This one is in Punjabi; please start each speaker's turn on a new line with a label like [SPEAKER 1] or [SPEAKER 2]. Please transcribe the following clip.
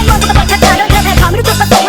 [SPEAKER 1] Hey, yo, what the fuck, I don't know how to